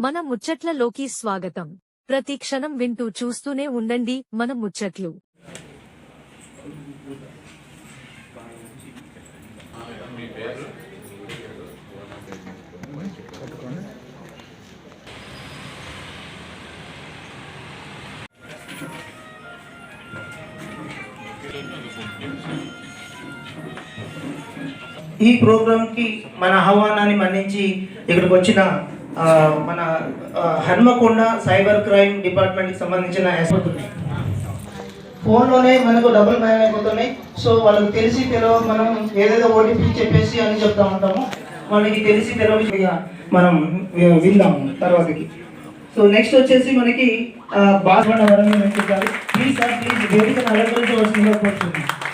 మన ముచ్చట్లలోకి స్వాగతం. ప్రతి క్షణం వింటూ చూస్తూనే ఉండండి మన ముచ్చట్లు. ఈ ప్రోగ్రాంకి మన ఆహ్వానాన్ని మన్నించి ఇక్కడికి వచ్చిన మన హన్మకొండ సైబర్ క్రైమ్ డిపార్ట్మెంట్కి సంబంధించిన ఎస్పీ ఫోన్లోనే మనకు డబ్బులు మాయం అయిపోతున్నాయి సో వాళ్ళకి తెలిసి తెలియక మనం ఏదేదో ఓటీపీ చెప్పేసి అని చెప్తా ఉంటాము. వాళ్ళకి తెలిసి తెలియక మనం విందాము తర్వాతకి. సో నెక్స్ట్ వచ్చేసి మనకి బాస్మండ వరం గారు ప్లీజ్ సార్ ప్లీజ్ వేదికను అలంకరించవలసిందిగా కోరుతున్నాను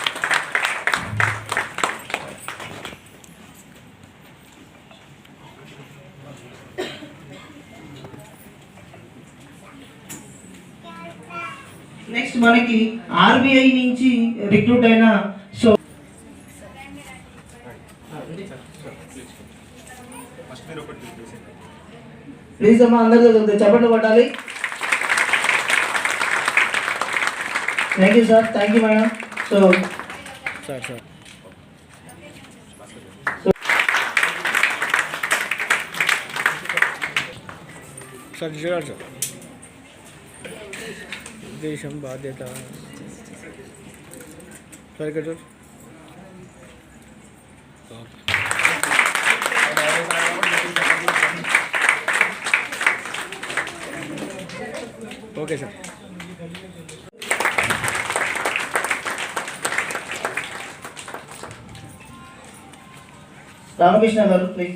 నెక్స్ట్ మనకి ఆర్బీఐ నుంచి రిక్రూట్ అయిన సో ప్లీజ్ అమ్మా అందరితో చప్పట్లు కొట్టాలి. Thank you sir thank you madam so sir sir sir sir దేశం బాధ్యత సార్ ఇక్కడ చూడు ఓకే సార్ రామకృష్ణ గారు ప్లీజ్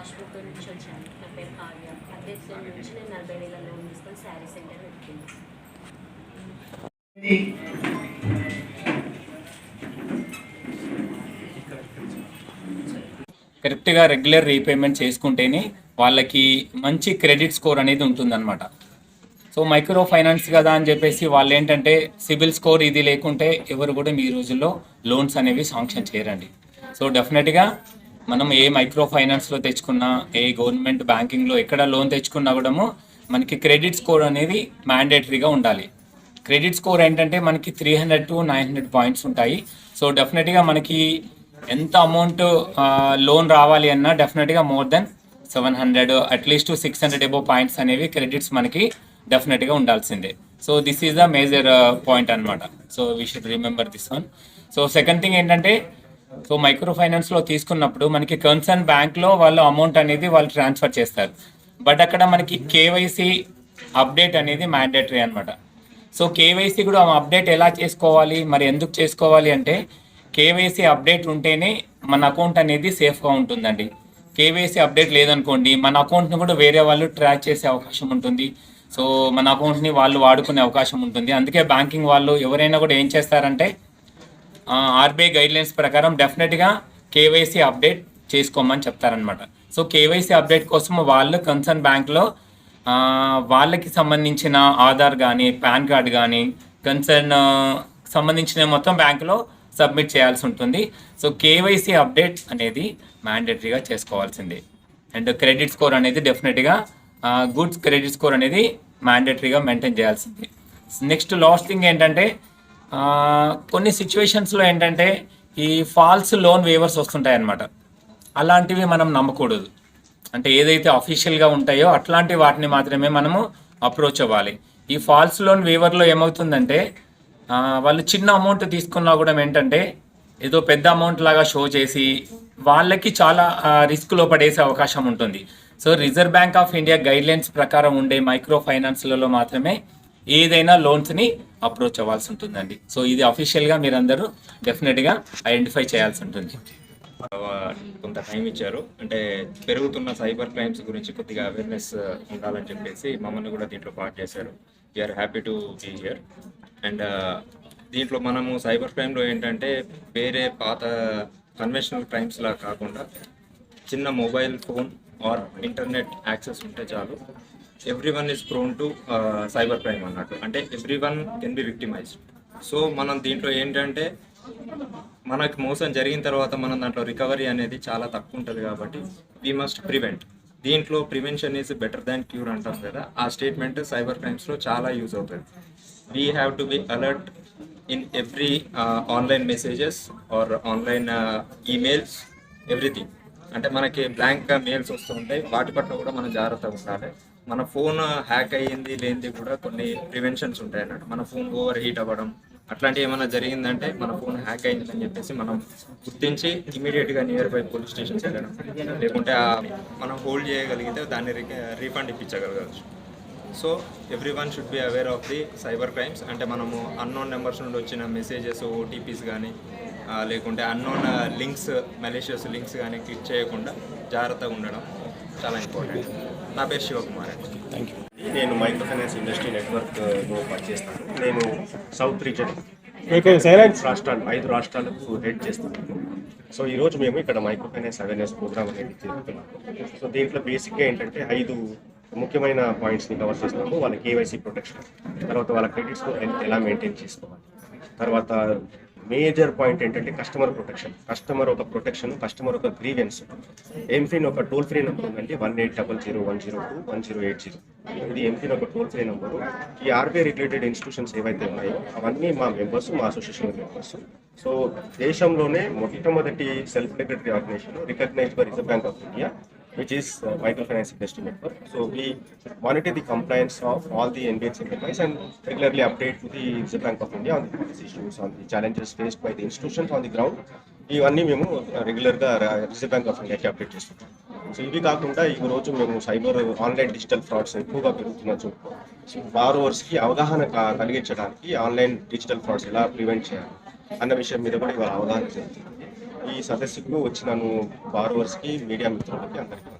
నమస్కారం కాశ్మీర్ నుంచి వచ్చాను. నా పేరు కావ్య. అధ్యక్షుల నుంచి నేను నలభై వేల లోన్ తీసుకొని శారీ సెంటర్ పెట్టింది కరెక్ట్గా రెగ్యులర్ రీపేమెంట్ చేసుకుంటేనే వాళ్ళకి మంచి క్రెడిట్ స్కోర్ అనేది ఉంటుందన్నమాట. సో మైక్రో ఫైనాన్స్ కదా అని చెప్పేసి వాళ్ళు ఏంటంటే సిబిల్ స్కోర్ ఇది లేకుంటే ఎవరు కూడా మీ రోజుల్లో లోన్స్ అనేవి శాంక్షన్ చేయరండి. సో డెఫినెట్గా మనం ఏ మైక్రో ఫైనాన్స్లో తెచ్చుకున్నా ఏ గవర్నమెంట్ బ్యాంకింగ్లో ఎక్కడ లోన్ తెచ్చుకున్నా కూడా మనకి క్రెడిట్ స్కోర్ అనేది మ్యాండేటరీగా ఉండాలి. క్రెడిట్ స్కోర్ ఏంటంటే మనకి three hundred to nine hundred points ఉంటాయి. సో డెఫినెట్గా మనకి ఎంత అమౌంట్ లోన్ రావాలి అన్నా డెఫినెట్గా more than seven hundred at least six hundred above points అనేవి క్రెడిట్స్ మనకి డెఫినెట్గా ఉండాల్సిందే. So this is the major point అనమాట so we should remember this one. So second thing ఏంటంటే సో మైక్రో ఫైనాన్స్లో తీసుకున్నప్పుడు మనకి కన్సర్న్ బ్యాంక్లో వాళ్ళు అమౌంట్ అనేది వాళ్ళు ట్రాన్స్ఫర్ చేస్తారు. బట్ అక్కడ మనకి కేవైసీ అప్డేట్ అనేది మ్యాండేటరీ అనమాట సో కేవైసీ కూడా అప్డేట్ ఎలా చేసుకోవాలి? మరి ఎందుకు చేసుకోవాలి అంటే కేవైసీ అప్డేట్ ఉంటేనే మన అకౌంట్ అనేది సేఫ్గా ఉంటుందండి. కేవైసీ అప్డేట్ లేదనుకోండి మన అకౌంట్ని కూడా వేరే వాళ్ళు ట్రాక్ చేసే అవకాశం ఉంటుంది. సో మన అకౌంట్ని వాళ్ళు వాడుకునే అవకాశం ఉంటుంది. అందుకే బ్యాంకింగ్ వాళ్ళు ఎవరైనా కూడా ఏం చేస్తారంటే ఆర్బీఐ గైడ్లైన్స్ ప్రకారం డెఫినెట్గా కేవైసీ అప్డేట్ చేసుకోమని చెప్తారనమాట సో కేవైసీ అప్డేట్ కోసం వాళ్ళు కన్సర్న్ బ్యాంక్లో వాళ్ళకి సంబంధించిన ఆధార్ కానీ పాన్ కార్డ్ కానీ కన్సర్న్ సంబంధించిన మొత్తం బ్యాంకులో సబ్మిట్ చేయాల్సి ఉంటుంది. సో కేవైసీ అప్డేట్ అనేది మ్యాండేటరీగా చేసుకోవాల్సింది. అండ్ క్రెడిట్ స్కోర్ అనేది డెఫినెట్గా గుడ్స్ క్రెడిట్ స్కోర్ అనేది మ్యాండేటరీగా మెయింటైన్ చేయాల్సింది. నెక్స్ట్ లాస్ట్ థింగ్ ఏంటంటే కొన్ని సిచ్యువేషన్స్లో ఏంటంటే ఈ ఫాల్స్ లోన్ వేవర్స్ వస్తుంటాయి అన్నమాట అలాంటివి మనం నమ్మకూడదు. అంటే ఏదైతే అఫీషియల్గా ఉంటాయో అట్లాంటి వాటిని మాత్రమే మనము అప్రోచ్ అవ్వాలి. ఈ ఫాల్స్ లోన్ వేవర్లో ఏమవుతుందంటే వాళ్ళు చిన్న అమౌంట్ తీసుకున్నా కూడా ఏంటంటే ఏదో పెద్ద అమౌంట్ లాగా షో చేసి వాళ్ళకి చాలా రిస్క్లో పడేసే అవకాశం ఉంటుంది. So reserve bank of India guidelines ప్రకారం ఉండే మైక్రో ఫైనాన్స్లలో మాత్రమే ఏదైనా లోన్స్ని అప్రోచ్ అవ్వాల్సి ఉంటుందండి. సో ఇది అఫీషియల్గా మీరందరూ డెఫినెట్గా ఐడెంటిఫై చేయాల్సి ఉంటుంది. కొంత టైం ఇచ్చారు. అంటే పెరుగుతున్న సైబర్ క్రైమ్స్ గురించి కొద్దిగా అవేర్నెస్ uh, ఉండాలని చెప్పేసి మమ్మల్ని కూడా దీంట్లో పార్ట్ చేశారు. We are happy to be here and దీంట్లో మనము సైబర్ క్రైమ్లో ఏంటంటే వేరే పాత కన్వెన్షనల్ క్రైమ్స్లా కాకుండా చిన్న mobile phone or internet access ఉంటే చాలు. Every one is prone to cyber crime అన్నట్టు. అంటే every one can be victimized so మనం దీంట్లో ఏంటంటే మనకు మోసం జరిగిన తర్వాత మనం దాంట్లో రికవరీ అనేది చాలా తక్కువ ఉంటుంది కాబట్టి వీ మస్ట్ ప్రివెంట్ దీంట్లో prevention is better than cure అంటాం కదా. ఆ స్టేట్మెంట్ సైబర్ క్రైమ్స్లో చాలా యూజ్ అవుతుంది. We have to be alert in every online messages or online emails everything అంటే మనకి బ్లాంక్గా మెయిల్స్ వస్తుంటాయి వాటి పట్ల కూడా మనం జాగ్రత్తగా ఉండాలి. మన ఫోన్ హ్యాక్ అయ్యింది లేనిది కూడా కొన్ని ప్రివెన్షన్స్ ఉంటాయి అన్నట్టు మన ఫోన్ ఓవర్ హీట్ అవ్వడం అట్లాంటివి ఏమైనా జరిగిందంటే మన ఫోన్ హ్యాక్ అయిందని చెప్పేసి మనం గుర్తించి ఇమీడియట్గా నియర్ బై పోలీస్ స్టేషన్స్ వెళ్ళడం. లేకుంటే మనం హోల్డ్ చేయగలిగితే దాన్ని refund ఇప్పించగలగచ్చు so every one should be aware of the cyber crimes అంటే మనము అన్నోన్ నెంబర్స్ నుండి వచ్చిన మెసేజెస్ ఓటీపీస్ కానీ లేకుంటే అన్నోన్ లింక్స్ మెలేషియస్ లింక్స్ కానీ క్లిక్ చేయకుండా జాగ్రత్తగా ఉండడం చాలా ఇంపార్టెంట్ నా పేరు శివకుమార్. అండి నేను మైక్రో ఫైనాన్స్ ఇండస్ట్రీ నెట్వర్క్లో పనిచేస్తాను నేను సౌత్ రీజన్ రాష్ట్రాలు ఐదు రాష్ట్రాలకు హెడ్ చేస్తున్నాను. సో ఈరోజు మేము ఇక్కడ మైక్రో ఫైనాన్స్ అవేర్నెస్ ప్రోగ్రామ్ అనేది జరుగుతున్నాము సో దీంట్లో బేసిక్గా ఏంటంటే ఐదు ముఖ్యమైన పాయింట్స్ని కవర్ చేస్తాము. వాళ్ళ కేవైసీ ప్రొటెక్షన్ తర్వాత వాళ్ళ క్రెడిట్ స్కోర్ హెల్త్ ఎలా మెయింటైన్ చేసుకోవాలి తర్వాత మేజర్ పాయింట్ ఏంటంటే కస్టమర్ ప్రొటెక్షన్. కస్టమర్ ఒక ప్రొటెక్షన్ కస్టమర్ ఒక గ్రీవెన్స్. ఎంఫిన్ ఒక టోల్ ఫ్రీ నెంబర్ ఉందండి one eight double zero one zero two one zero eight zero ఇది ఎంఫిన్ ఒక టోల్ ఫ్రీ నెంబరు. ఈ ఆర్బీఐ రిలేటెడ్ ఇన్స్టిట్యూషన్స్ ఏవైతే ఉన్నాయో అవన్నీ మా మెంబర్స్ మా అసోసియేషన్ మెంబర్స్. సో దేశంలోనే మొట్టమొదటి self regulatory organisation recognised by reserve bank of India. Which is uh, microfinance industry network. So we monitor the compliance of all the NBFC MFIs and regularly update to the Reserve Bank of India on the policy issues, on the challenges faced by the institutions on the ground. ఇవన్నీ మేము రెగ్యులర్గా reserve bank of ఇండియాకి update చేస్తుంటాం so ఇవి కాకుండా ఈ రోజు మేము సైబర్ ఆన్లైన్ డిజిటల్ ఫ్రాడ్స్ ఎక్కువగా పెరుగుతున్న చోటు సో బారోవర్స్కి అవగాహన కలిగించడానికి ఆన్లైన్ డిజిటల్ ఫ్రాడ్స్ ఎలా ప్రివెంట్ చేయాలి అన్న విషయం మీద కూడా ఇవాళ అవగాహన జరుగుతుంది ఈ సదస్సుకు వచ్చిన బారోవర్స్కి మీడియా మిత్రులకి అందరికీ